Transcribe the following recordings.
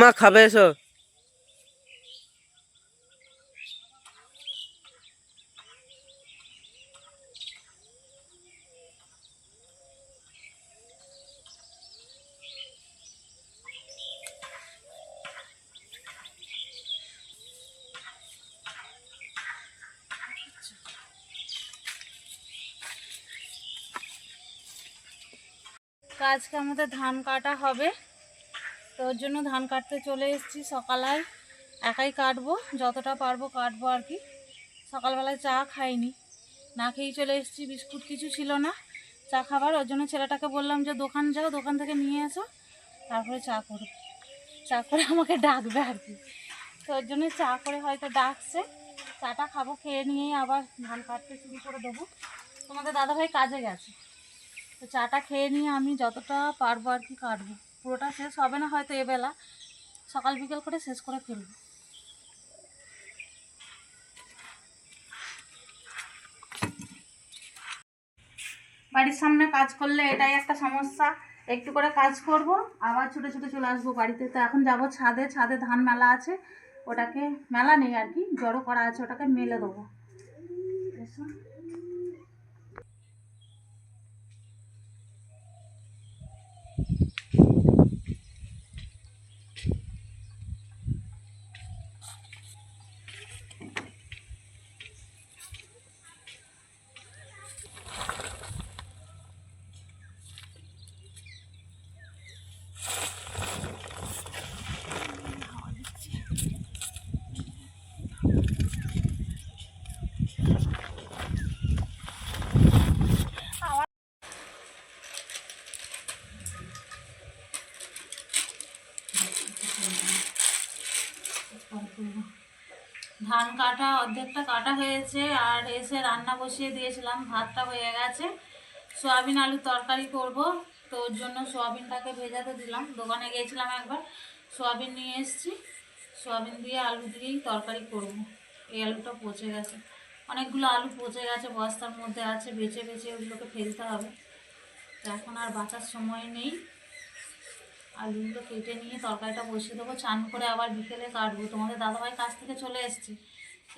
মা খাবে এসো। আজকে আমাদের ধান কাটা হবে। তো ওর জন্য ধান কাটতে চলে এসেছি সকালায়। একাই কাটবো, যতটা পারব কাটবো আর কি। সকালবেলায় চা খাইনি। না খেয়েই চলে এসেছি, বিস্কুট কিছু ছিল না। চা খাবার, ওর জন্য ছেলেটাকে বললাম, যে দোকান যাও, দোকান থেকে নিয়ে এসো, তারপরে চা করো চা করে আমাকে ডাকবে আর কি। তো ওর জন্য চা করে হয়তো ডাকছে। চাটা খাব, খেয়ে নিয়েই আবার ধান কাটতে শুরু করে দেবো। তোমাদের দাদাভাই কাজে গেছে। তো চাটা খেয়ে নিয়ে আমি যতটা পারব আর কি কাটবো। পুরোটা শেষ হবে না হয়তো এবেলা। সকাল বিকেল করে শেষ করে ফেলব। বাড়ির সামনে কাজ করলে এটাই একটা সমস্যা। একটু করে কাজ করব, আবার ছুটে ছুটে চলে আসব বাড়িতে। তো এখন যাব ছাদে ছাদে ধান মেলা আছে। ওটাকে মেলা নেই আর কি, জড়ো করা আছে, ওটাকে মেলে দেবো। এসো। ধান কাটা, অর্ধেকটা কাটা হয়েছে আর এসে রান্না বসিয়ে দিয়েছিলাম, ভাতটা হয়ে গেছে। সোয়াবিন আলু তরকারি করব, তো ওর জন্য সোয়াবিনটাকে ভেজাতে দিলাম। দোকানে গিয়েছিলাম একবার, সোয়াবিন নিয়ে এসেছি। সোয়াবিন দিয়ে আলু দিয়েই তরকারি করব। এই আলুটা পচে গেছে। অনেকগুলো আলু পচে গেছে, বস্তার মধ্যে আছে, বেছে বেছে ওগুলোকে ফেলতে হবে। এখন আর বাঁচার সময় নেই। আলুগুলো কেটে নিয়ে তরকারিটা বসিয়ে দেবো। চান করে আবার বিকেলে কাটবো। তোমাদের দাদাভাই কাছ থেকে চলে এসছে।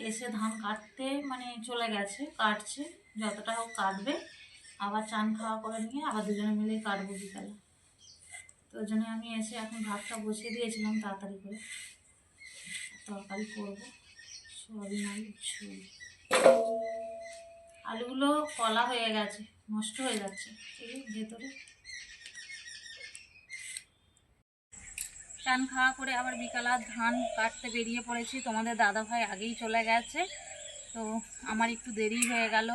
এসে ধান কাটতে মানে চলে গেছে, কাটছে। যতটা হোক কাটবে। আবার চান খাওয়া করে নিয়ে আবার দুজনে মিলেই কাটবো বিকালে। তো ওই জন্য আমি এসে এখন ভাতটা বসিয়ে দিয়েছিলাম তাড়াতাড়ি করে। তরকারি করব। সয়াবিন আলু ঝোল আলুগুলো কলা হয়ে গেছে, নষ্ট হয়ে যাচ্ছে। এই ভেতরে। চান খাওয়া করে আবার বিকালার ধান কাটতে বেরিয়ে পড়েছি। তোমাদের দাদা ভাই আগেই চলে গেছে। তো আমার একটু দেরি হয়ে গেল,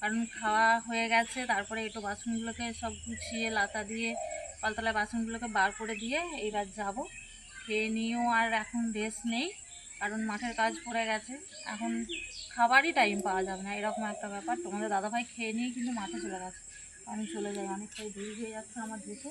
কারণ খাওয়া হয়ে গেছে। তারপরে একটু বাসনগুলোকে সব গুছিয়ে, লাতা দিয়ে পালতলায় বাসনগুলোকে বার করে দিয়ে এইবার যাব। খেয়ে নিয়েও আর এখন রেস্ট নেই, কারণ মাঠের কাজ পড়ে গেছে। এখন খাবারই টাইম পাওয়া যাবে না, এরকম একটা ব্যাপার। তোমাদের দাদাভাই খেয়ে নিয়ে কিন্তু মাঠে চলে গেছে। আমি চলে যাই, অনেকটাই দেরি হয়ে যাচ্ছে আমার দেখে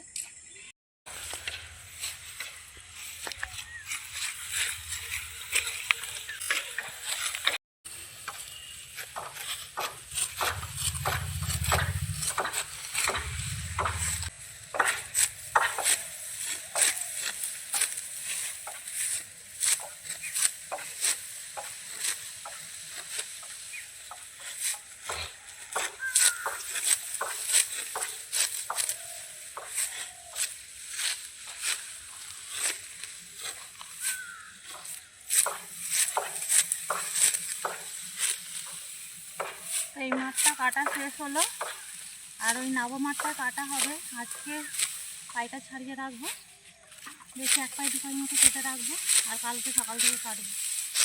এই মাঠটা কাটা শেষ হলো। আর ওই নব মাঠটা কাটা হবে। আজকে পাইটা ছাড়িয়ে রাখব। বেশি এক পাই দু পাই মতো কেটে রাখব। আর কালকে সকাল থেকে কাটবো।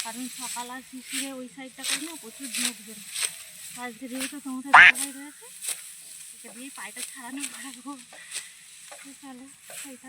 কারণ সকাল আর শিশিরে ওই সাইডটা করে না প্রচুর ঝোঁক বেরো আজকে যেহেতু তোমাদের সবাই রয়েছে এটা দিয়ে পাইটা ছাড়ানো রাখব। চলো সেইটা